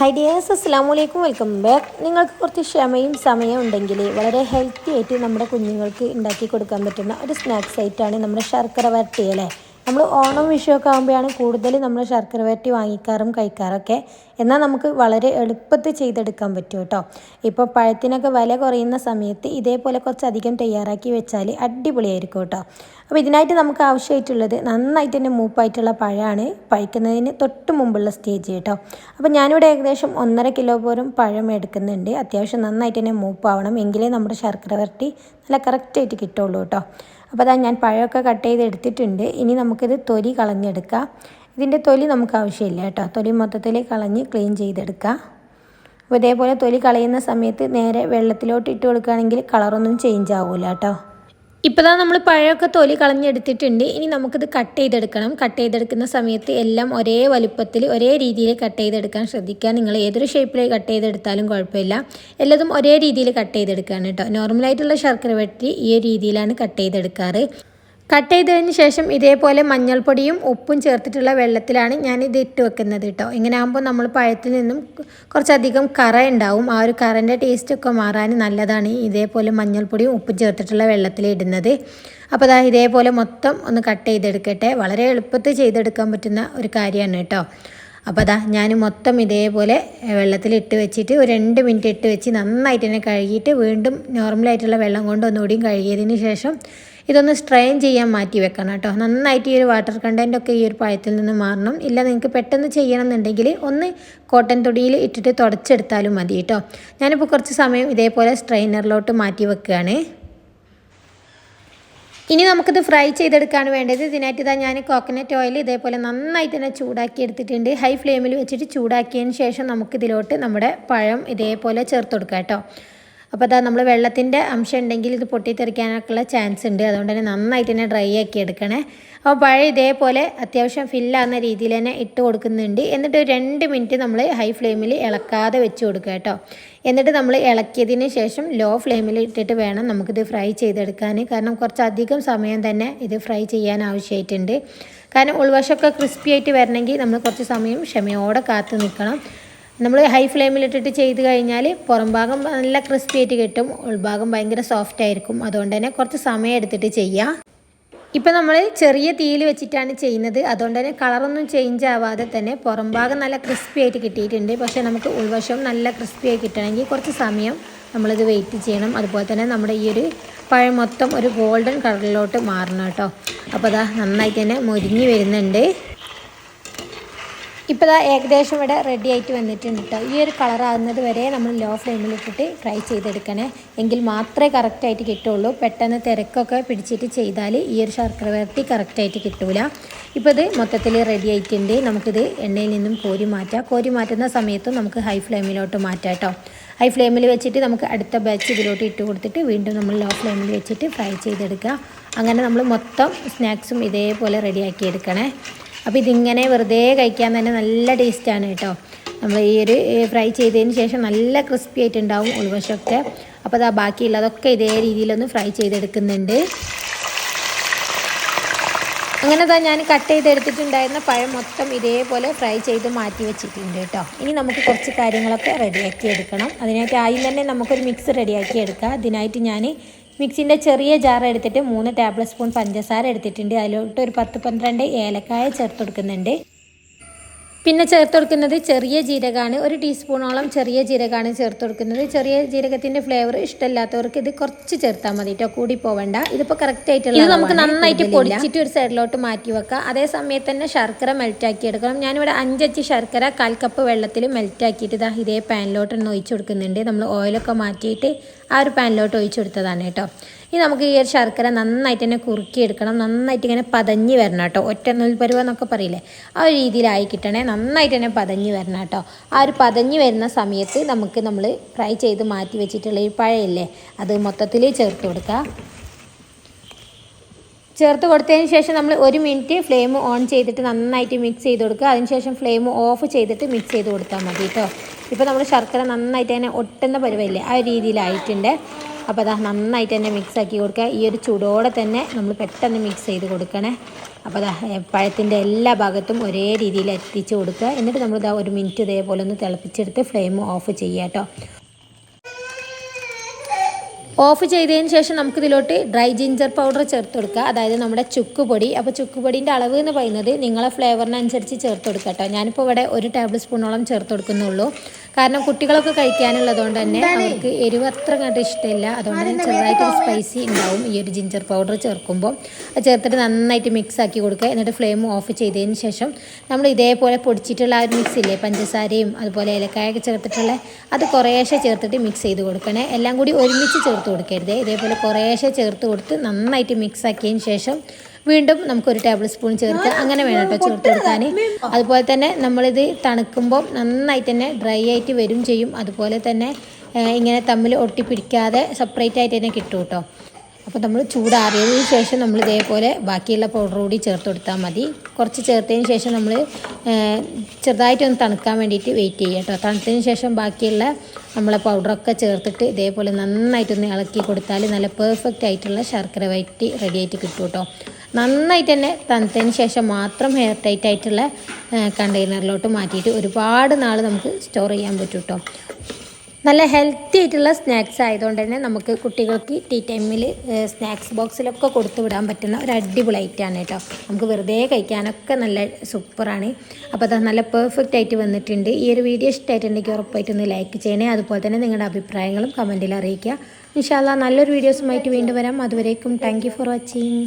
Hi dears അസ്സാം വലൈക്കും welcome back നിങ്ങൾക്ക് കുറച്ച് ക്ഷമയും സമയം ഉണ്ടെങ്കിൽ വളരെ ഹെൽത്തി ആയിട്ട് നമ്മുടെ കുഞ്ഞുങ്ങൾക്ക് ഉണ്ടാക്കി കൊടുക്കാൻ പറ്റുന്ന ഒരു സ്നാക്സ് ആയിട്ടാണ് നമ്മുടെ ശർക്കര വരട്ടി അല്ലേ നമ്മൾ ഓണം വിഷു ഒക്കെ ആകുമ്പോഴാണ് കൂടുതൽ നമ്മൾ ശർക്കര വരട്ടി വാങ്ങിക്കാറും കഴിക്കാറൊക്കെ. എന്നാൽ നമുക്ക് വളരെ എളുപ്പത്തിൽ ചെയ്തെടുക്കാൻ പറ്റും കേട്ടോ. ഇപ്പോൾ പഴത്തിനൊക്കെ വില കുറയുന്ന സമയത്ത് ഇതേപോലെ കുറച്ചധികം തയ്യാറാക്കി വെച്ചാൽ അടിപൊളിയായിരിക്കും കേട്ടോ. അപ്പോൾ ഇതിനായിട്ട് നമുക്ക് ആവശ്യമായിട്ടുള്ളത് നന്നായിട്ട് തന്നെ മൂപ്പായിട്ടുള്ള പഴമാണ് പഴിക്കുന്നതിന് തൊട്ട് മുമ്പുള്ള സ്റ്റേജ് കേട്ടോ. അപ്പോൾ ഞാനിവിടെ ഏകദേശം ഒന്നര കിലോ പോലും പഴം എടുക്കുന്നുണ്ട്. അത്യാവശ്യം നന്നായിട്ട് തന്നെ മൂപ്പാവണം. എങ്കിലേ നമ്മുടെ ശർക്കര വരട്ടി നല്ല കറക്റ്റായിട്ട് കിട്ടുള്ളൂ കേട്ടോ. അപ്പോൾ അതാ ഞാൻ പഴമൊക്കെ കട്ട് ചെയ്ത് എടുത്തിട്ടുണ്ട്. ഇനി നമുക്കിത് തൊലി കളഞ്ഞെടുക്കാം. ഇതിന്റെ തൊലി നമുക്ക് ആവശ്യമില്ല കേട്ടോ. തൊലി മൊത്തത്തിൽ കളഞ്ഞ് ക്ലീൻ ചെയ്തെടുക്കാം. അപ്പോൾ ഇതേപോലെ തൊലി കളയുന്ന സമയത്ത് നേരെ വെള്ളത്തിലോട്ട് ഇട്ട് കൊടുക്കുകയാണെങ്കിൽ കളറൊന്നും ചേഞ്ച് ആവില്ല കേട്ടോ. ഇപ്പോൾ നമ്മൾ പഴമൊക്കെ തൊലി കളഞ്ഞെടുത്തിട്ടുണ്ട്. ഇനി നമുക്കിത് കട്ട് ചെയ്തെടുക്കണം. കട്ട് ചെയ്തെടുക്കുന്ന സമയത്ത് എല്ലാം ഒരേ വലുപ്പത്തിൽ ഒരേ രീതിയിൽ കട്ട് ചെയ്തെടുക്കാൻ ശ്രദ്ധിക്കുക. നിങ്ങൾ ഏതൊരു ഷേപ്പിൽ കട്ട് ചെയ്തെടുത്താലും കുഴപ്പമില്ല. എല്ലാതും ഒരേ രീതിയിൽ കട്ട് ചെയ്തെടുക്കുകയാണ് കേട്ടോ. നോർമലായിട്ടുള്ള ശർക്കര വെട്ടി ഈ രീതിയിലാണ് കട്ട് ചെയ്തെടുക്കാറ്. കട്ട് ചെയ്തതിന് ശേഷം ഇതേപോലെ മഞ്ഞൾപ്പൊടിയും ഉപ്പും ചേർത്തിട്ടുള്ള വെള്ളത്തിലാണ് ഞാൻ ഇത് ഇട്ട് വെക്കുന്നത് കേട്ടോ. ഇങ്ങനെ ആകുമ്പോൾ നമ്മൾ പഴത്തിൽ നിന്നും കുറച്ചധികം കറ ഉണ്ടാവും. ആ ഒരു കറന്റെ ടേസ്റ്റൊക്കെ മാറാൻ നല്ലതാണ് ഇതേപോലെ മഞ്ഞൾപ്പൊടിയും ഉപ്പും ചേർത്തിട്ടുള്ള വെള്ളത്തിൽ ഇടുന്നത്. അപ്പോൾ അതാ ഇതേപോലെ മൊത്തം ഒന്ന് കട്ട് ചെയ്തെടുക്കട്ടെ. വളരെ എളുപ്പത്തിൽ ചെയ്തെടുക്കാൻ പറ്റുന്ന ഒരു കാര്യമാണ് കേട്ടോ. അപ്പോൾ അതാ ഞാൻ മൊത്തം ഇതേപോലെ വെള്ളത്തിൽ ഇട്ട് വെച്ചിട്ട് ഒരു രണ്ട് മിനിറ്റ് ഇട്ട് വെച്ച് നന്നായിട്ട് തന്നെ കഴുകിയിട്ട് വീണ്ടും നോർമലായിട്ടുള്ള വെള്ളം കൊണ്ട് ഒന്നുകൂടിയും കഴുകിയതിന് ശേഷം ഇതൊന്ന് സ്ട്രെയിൻ ചെയ്യാൻ മാറ്റി വെക്കണം കേട്ടോ. നന്നായിട്ട് ഈ ഒരു വാട്ടർ കണ്ടന്റ് ഒക്കെ ഈ ഒരു പഴത്തിൽ നിന്ന് മാറണം. ഇല്ല നിങ്ങൾക്ക് പെട്ടെന്ന് ചെയ്യണം എന്നുണ്ടെങ്കിൽ ഒന്ന് കോട്ടൺ തുടിയിൽ ഇട്ടിട്ട് തുടച്ചെടുത്താലും മതി കേട്ടോ. ഞാനിപ്പോൾ കുറച്ച് സമയം ഇതേപോലെ സ്ട്രെയിനറിലോട്ട് മാറ്റി വെക്കുകയാണ്. ഇനി നമുക്കിത് ഫ്രൈ ചെയ്തെടുക്കാൻ വേണ്ടത് ഇതിനായിട്ട് ഇതാ ഞാൻ കോക്കനട്ട് ഓയിൽ ഇതേപോലെ നന്നായിട്ട് തന്നെ ചൂടാക്കി എടുത്തിട്ടുണ്ട്. ഹൈ ഫ്ലെയിമിൽ വെച്ചിട്ട് ചൂടാക്കിയതിന് ശേഷം നമുക്കിതിലോട്ട് നമ്മുടെ പഴം ഇതേപോലെ ചേർത്ത് കൊടുക്കാം കേട്ടോ. അപ്പോൾ അതാ നമ്മൾ വെള്ളത്തിന്റെ അംശം ഉണ്ടെങ്കിൽ ഇത് പൊട്ടിത്തെറിക്കാനൊക്കെയുള്ള ചാൻസ് ഉണ്ട്. അതുകൊണ്ട് തന്നെ നന്നായിട്ട് തന്നെ ഡ്രൈ ആക്കി എടുക്കണേ. അപ്പോൾ പഴം ഇതേപോലെ അത്യാവശ്യം ഫില്ലാകുന്ന രീതിയിൽ തന്നെ ഇട്ട് കൊടുക്കുന്നുണ്ട്. എന്നിട്ട് ഒരു രണ്ട് മിനിറ്റ് നമ്മൾ ഹൈ ഫ്ലെയിമിൽ ഇളക്കാതെ വെച്ച് കൊടുക്കുക കേട്ടോ. എന്നിട്ട് നമ്മൾ ഇളക്കിയതിന് ശേഷം ലോ ഫ്ലെയിമിൽ ഇട്ടിട്ട് വേണം നമുക്കിത് ഫ്രൈ ചെയ്തെടുക്കാൻ കാരണം കുറച്ചധികം സമയം തന്നെ ഇത് ഫ്രൈ ചെയ്യാൻ ആവശ്യമായിട്ടുണ്ട്. കാരണം ഉൾവശമൊക്കെ ക്രിസ്പി ആയിട്ട് വരണമെങ്കിൽ നമ്മൾ കുറച്ച് സമയം ക്ഷമയോടെ കാത്തു നിൽക്കണം. നമ്മൾ ഹൈ ഫ്ലെയിമിലിട്ടിട്ട് ചെയ്ത് കഴിഞ്ഞാൽ പുറം ഭാഗം നല്ല ക്രിസ്പി ആയിട്ട് കിട്ടും. ഉൾഭാഗം ഭയങ്കര സോഫ്റ്റ് ആയിരിക്കും. അതുകൊണ്ട് തന്നെ കുറച്ച് സമയം എടുത്തിട്ട് ചെയ്യാം. ഇപ്പം നമ്മൾ ചെറിയ തീയിൽ വെച്ചിട്ടാണ് ചെയ്യുന്നത്. അതുകൊണ്ട് തന്നെ കളറൊന്നും ചേഞ്ച് ആവാതെ തന്നെ പുറം ഭാഗം നല്ല ക്രിസ്പി ആയിട്ട് കിട്ടിയിട്ടുണ്ട്. പക്ഷേ നമുക്ക് ഉൾവശം നല്ല ക്രിസ്പി ആയി കിട്ടണമെങ്കിൽ കുറച്ച് സമയം നമ്മളിത് വെയിറ്റ് ചെയ്യണം. അതുപോലെ തന്നെ നമ്മുടെ ഈ ഒരു പഴം മൊത്തം ഒരു ഗോൾഡൻ കളറിലോട്ട് മാറണം കേട്ടോ. അപ്പോൾ അതാ നന്നായിട്ട് തന്നെ മുരിഞ്ഞ് വരുന്നുണ്ട്. ഇപ്പോൾ ഇതാ ഏകദേശം ഇവിടെ റെഡി ആയിട്ട് വന്നിട്ടുണ്ട് കേട്ടോ ഈ ഒരു കളറാകുന്നത് വരെ നമ്മൾ ലോ ഫ്ലെയിമിൽ ഇട്ടിട്ട് ഫ്രൈ ചെയ്തെടുക്കണേ. എങ്കിൽ മാത്രമേ കറക്റ്റായിട്ട് കിട്ടുള്ളൂ. പെട്ടെന്ന് തിരക്കൊക്കെ പിടിച്ചിട്ട് ചെയ്താൽ ഈ ഒരു ശർക്കര വരട്ടി കറക്റ്റായിട്ട് കിട്ടൂല. ഇപ്പോൾ ഇത് മൊത്തത്തിൽ റെഡി ആയിട്ടുണ്ട്. നമുക്കിത് എണ്ണയിൽ നിന്നും കോരി മാറ്റാം. കോരി മാറ്റുന്ന സമയത്തും നമുക്ക് ഹൈ ഫ്ലെയിമിലോട്ട് മാറ്റാം കേട്ടോ ഹൈ ഫ്ലെയിമിൽ വെച്ചിട്ട് നമുക്ക് അടുത്ത ബാച്ച് ഇതിലോട്ട് ഇട്ട് കൊടുത്തിട്ട് വീണ്ടും നമ്മൾ ലോ ഫ്ലെയിമിൽ വെച്ചിട്ട് ഫ്രൈ ചെയ്തെടുക്കുക. അങ്ങനെ നമ്മൾ മൊത്തം സ്നാക്സും ഇതേപോലെ റെഡിയാക്കി എടുക്കണേ. അപ്പോൾ ഇതിങ്ങനെ വെറുതെ കഴിക്കാൻ തന്നെ നല്ല ടേസ്റ്റാണ് കേട്ടോ. നമ്മൾ ഈ ഒരു ഫ്രൈ ചെയ്തതിന് ശേഷം നല്ല ക്രിസ്പി ആയിട്ടുണ്ടാവും ഉൾവശമൊക്കെ. അപ്പോൾ അതാ ബാക്കിയുള്ളതൊക്കെ ഇതേ രീതിയിലൊന്ന് ഫ്രൈ ചെയ്തെടുക്കുന്നുണ്ട്. അങ്ങനെ തന്നെ ഞാൻ കട്ട് ചെയ്തെടുത്തിട്ടുണ്ടായിരുന്ന പഴം മൊത്തം ഇതേപോലെ ഫ്രൈ ചെയ്ത് മാറ്റി വെച്ചിട്ടുണ്ട് കേട്ടോ. ഇനി നമുക്ക് കുറച്ച് കാര്യങ്ങളൊക്കെ റെഡിയാക്കി എടുക്കണം. അതിനായിട്ട് ആദ്യം തന്നെ നമുക്കൊരു മിക്സ് റെഡിയാക്കി എടുക്കാം. അതിനായിട്ട് ഞാൻ മിക്സിന്റെ ചെറിയ ജാർ എടുത്തിട്ട് മൂന്ന് ടേബിൾ സ്പൂൺ പഞ്ചസാര എടുത്തിട്ടുണ്ട്. അതിലോട്ട് ഒരു പത്ത് പന്ത്രണ്ട് ഏലക്കായ ചേർത്ത് കൊടുക്കുന്നുണ്ട്. പിന്നെ ചേർത്ത് കൊടുക്കുന്നത് ചെറിയ ജീരകമാണ്. ഒരു ടീസ്പൂണോളം ചെറിയ ജീരകമാണ് ചേർത്ത് കൊടുക്കുന്നത്. ചെറിയ ജീരകത്തിന്റെ ഫ്ലേവർ ഇഷ്ടമില്ലാത്തവർക്ക് ഇത് കുറച്ച് ചേർത്താൽ മതി കേട്ടോ കൂടി പോവണ്ട. ഇതിപ്പോൾ കറക്റ്റ് ആയിട്ടുള്ള ഇത് നമുക്ക് നന്നായിട്ട് പൊടിച്ചിട്ട് ഒരു സൈഡിലോട്ട് മാറ്റി വെക്കാം. അതേ സമയത്ത് തന്നെ ശർക്കര മെൽറ്റാക്കി എടുക്കണം. ഞാനിവിടെ അഞ്ചച്ച് ശർക്കര കാൽ കപ്പ് വെള്ളത്തിൽ മെൽറ്റാക്കിയിട്ട് ഇതാ ഇതേ പാനിലോട്ട് ഒന്ന് ഒഴിച്ചു കൊടുക്കുന്നുണ്ട്. നമ്മൾ ഓയിലൊക്കെ മാറ്റിയിട്ട് ആ ഒരു പാനിലോട്ട് ഒഴിച്ചു കൊടുത്തതാണ് കേട്ടോ ഇനി നമുക്ക് ഈ ഒരു ശർക്കര നന്നായിട്ട് തന്നെ കുറുക്കിയെടുക്കണം. നന്നായിട്ട് ഇങ്ങനെ പതഞ്ഞ് വരണം കേട്ടോ. ഒറ്റ നൂൽപ്പരുവ എന്നൊക്കെ പറയില്ലേ? ആ ഒരു രീതിയിലായി കിട്ടണേ. നന്നായിട്ട് തന്നെ പതഞ്ഞ് വരണം കേട്ടോ. ആ ഒരു പതഞ്ഞ് വരുന്ന സമയത്ത് നമുക്ക് നമ്മൾ ഫ്രൈ ചെയ്ത് മാറ്റി വെച്ചിട്ടുള്ള ഈ പഴയില്ലേ? അത് മൊത്തത്തിൽ ചേർത്ത് കൊടുക്കുക ചേർത്ത് കൊടുത്തതിന് ശേഷം നമ്മൾ ഒരു മിനിറ്റ് ഫ്ലെയിം ഓൺ ചെയ്തിട്ട് നന്നായിട്ട് മിക്സ് ചെയ്ത് കൊടുക്കുക. അതിനുശേഷം ഫ്ലെയിം ഓഫ് ചെയ്തിട്ട് മിക്സ് ചെയ്ത് കൊടുത്താൽ മതി കേട്ടോ. ഇപ്പോൾ നമ്മൾ ശർക്കര നന്നായിട്ട് തന്നെ ഒട്ടുന്ന പരുവല്ലേ ആ രീതിയിലായിട്ടുണ്ട്. അപ്പോൾ അതാ നന്നായിട്ട് തന്നെ മിക്സ് ആക്കി കൊടുക്കുക. ഈ ഒരു ചൂടോടെ തന്നെ നമ്മൾ പെട്ടെന്ന് മിക്സ് ചെയ്ത് കൊടുക്കണേ. അപ്പോൾ അതാ പഴത്തിന്റെ എല്ലാ ഭാഗത്തും ഒരേ രീതിയിൽ എത്തിച്ച് കൊടുക്കുക. എന്നിട്ട് നമ്മളിതാ ഒരു മിനിറ്റ് ഇതേപോലെ ഒന്ന് തിളപ്പിച്ചെടുത്ത് ഫ്ലെയിം ഓഫ് ചെയ്യുക കേട്ടോ. ഓഫ് ചെയ്തതിന് ശേഷം നമുക്കിതിലോട്ട് ഡ്രൈ ജിഞ്ചർ പൗഡർ ചേർത്ത് കൊടുക്കുക. അതായത് നമ്മുടെ ചുക്ക് പൊടി അപ്പോൾ ചുക്ക് പൊടിന്റെ അളവ് എന്ന് പറയുന്നത് നിങ്ങളെ ഫ്ലേവറിനനുസരിച്ച് ചേർത്ത് കൊടുക്കുക കേട്ടോ. ഞാനിപ്പോൾ ഇവിടെ ഒരു ടേബിൾ സ്പൂണോളം ചേർത്ത് കൊടുക്കുന്നുള്ളൂ. കാരണം കുട്ടികളൊക്കെ കഴിക്കാനുള്ളതുകൊണ്ട് തന്നെ അവർക്ക് എരിവ് അത്ര കണ്ട് ഇഷ്ടമില്ല. അതുകൊണ്ട് തന്നെ ചെറുതായിട്ടൊരു സ്പൈസി ഉണ്ടാവും ഈ ഒരു ജിഞ്ചർ പൗഡർ ചേർക്കുമ്പോൾ. അത് ചേർത്തിട്ട് നന്നായിട്ട് മിക്സ് ആക്കി കൊടുക്കുക. എന്നിട്ട് ഫ്ലെയിം ഓഫ് ചെയ്തതിന് ശേഷം നമ്മൾ ഇതേപോലെ പൊടിച്ചിട്ടുള്ള ആ ഒരു മിക്സ് ഇല്ലേ? പഞ്ചസാരയും അതുപോലെ ഏലക്കായൊക്കെ ചേർത്തിട്ടുള്ള അത് കുറേശ്ശെ ചേർത്തിട്ട് മിക്സ് ചെയ്ത് കൊടുക്കണേ. എല്ലാം കൂടി ഒരുമിച്ച് ചേർത്ത് കൊടുക്കരുത്. ഇതേപോലെ കുറേശ്ശെ ചേർത്ത് കൊടുത്ത് നന്നായിട്ട് മിക്സ് ആക്കിയതിന് ശേഷം വീണ്ടും നമുക്കൊരു ടേബിൾ സ്പൂൺ ചേർത്ത് അങ്ങനെ വേണം കേട്ടോ ചേർത്ത് കൊടുക്കാൻ അതുപോലെ തന്നെ നമ്മളിത് തണുക്കുമ്പോൾ നന്നായിട്ട് തന്നെ ഡ്രൈ ആയിട്ട് വരും ചെയ്യും. അതുപോലെ തന്നെ ഇങ്ങനെ തമ്മിൽ ഒട്ടിപ്പിടിക്കാതെ സെപ്പറേറ്റ് ആയിട്ട് തന്നെ കിട്ടും കേട്ടോ. അപ്പോൾ നമ്മൾ ചൂടാറിയതിന് ശേഷം നമ്മൾ ഇതേപോലെ ബാക്കിയുള്ള പൗഡർ കൂടി ചേർത്ത് കൊടുത്താൽ മതി. കുറച്ച് ചേർത്തതിന് ശേഷം നമ്മൾ ചെറുതായിട്ടൊന്ന് തണുക്കാൻ വേണ്ടിയിട്ട് വെയിറ്റ് ചെയ്യുക കേട്ടോ. തണുത്തതിന് ശേഷം ബാക്കിയുള്ള നമ്മളെ പൗഡറൊക്കെ ചേർത്തിട്ട് ഇതേപോലെ നന്നായിട്ടൊന്ന് ഇളക്കി കൊടുത്താൽ നല്ല പെർഫെക്റ്റ് ആയിട്ടുള്ള ശർക്കര വയറ്റി റെഡി ആയിട്ട് കിട്ടും കേട്ടോ. നന്നായിട്ട് തന്നെ തണുത്തതിന് ശേഷം മാത്രം ഹെയർ ടൈറ്റ് ആയിട്ടുള്ള കണ്ടെയ്നറിലോട്ട് മാറ്റിയിട്ട് ഒരുപാട് നാൾ നമുക്ക് സ്റ്റോർ ചെയ്യാൻ പറ്റും കേട്ടോ. നല്ല ഹെൽത്തി ആയിട്ടുള്ള സ്നാക്സ് ആയതുകൊണ്ട് തന്നെ നമുക്ക് കുട്ടികൾക്ക് ടീ ടൈമിൽ സ്നാക്സ് ബോക്സിലൊക്കെ കൊടുത്തു വിടാൻ പറ്റുന്ന ഒരു അടിപൊളി ഐറ്റമാണ് കേട്ടോ നമുക്ക് വെറുതെ കഴിക്കാനൊക്കെ നല്ല സൂപ്പറാണ് അപ്പോൾ അത് നല്ല പെർഫെക്റ്റ് ആയിട്ട് വന്നിട്ടുണ്ട്. ഈ ഒരു വീഡിയോ ഇഷ്ടമായിട്ടുണ്ടെങ്കിൽ ഉറപ്പായിട്ടൊന്ന് ലൈക്ക് ചെയ്യണേ. അതുപോലെ തന്നെ നിങ്ങളുടെ അഭിപ്രായങ്ങളും കമന്റിൽ അറിയിക്കുക. ഇൻഷാല്ല നല്ലൊരു വീഡിയോസുമായിട്ട് വീണ്ടും വരാം. അതുവരേക്കും താങ്ക് ഫോർ വാച്ചിങ്